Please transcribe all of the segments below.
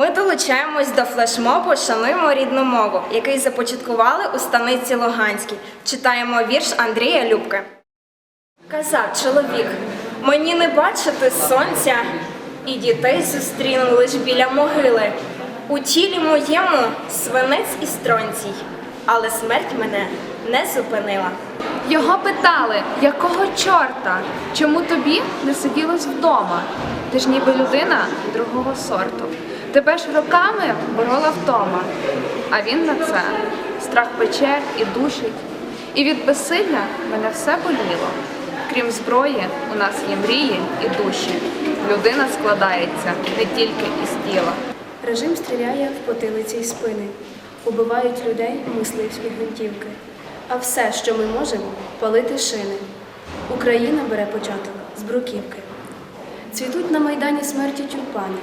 Ми долучаємось до флешмобу Шануємо рідну мову, який започаткували у станиці Луганській. Читаємо вірш Андрія Любки. Казав чоловік, мені не бачити сонця, і дітей зустріну лиш біля могили. У тілі моєму свинець і стронцій, але смерть мене не зупинила. Його питали, якого чорта? Чому тобі не сиділось вдома? Ти ж ніби людина другого сорту. Тебе ж роками борола втома. А він на це страх пече і душить. І від безсилля мене все боліло. Крім зброї, у нас є мрії і душі. Людина складається не тільки із тіла. Режим стріляє в потилиці й спини, убивають людей мисливські гвинтівки. А все, що ми можемо, палити шини. Україна бере початок з бруківки. Цвітуть на майдані смерті тюльпани,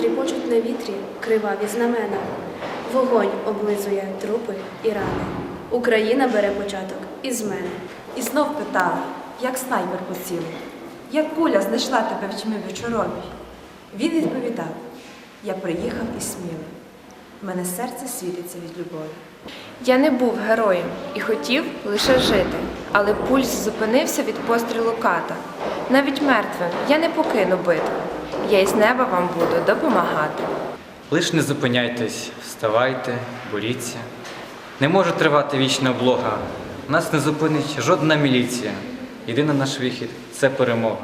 тріпочуть на вітрі криваві знамена. Вогонь облизує трупи і рани. Україна бере початок із мене. І знов питала, як снайпер поцілив, як куля знайшла тебе в тьмі вечоровій. Він відповідав: Я приїхав із сміли. В мене серце світиться від любові. Я не був героєм і хотів лише жити, але пульс зупинився від пострілу ката. Навіть мертвим я не покину битву. Я із неба вам буду допомагати. Лиш не зупиняйтесь, вставайте, боріться. Не може тривати вічна облога. Нас не зупинить жодна міліція. Єдиний наш вихід це перемога.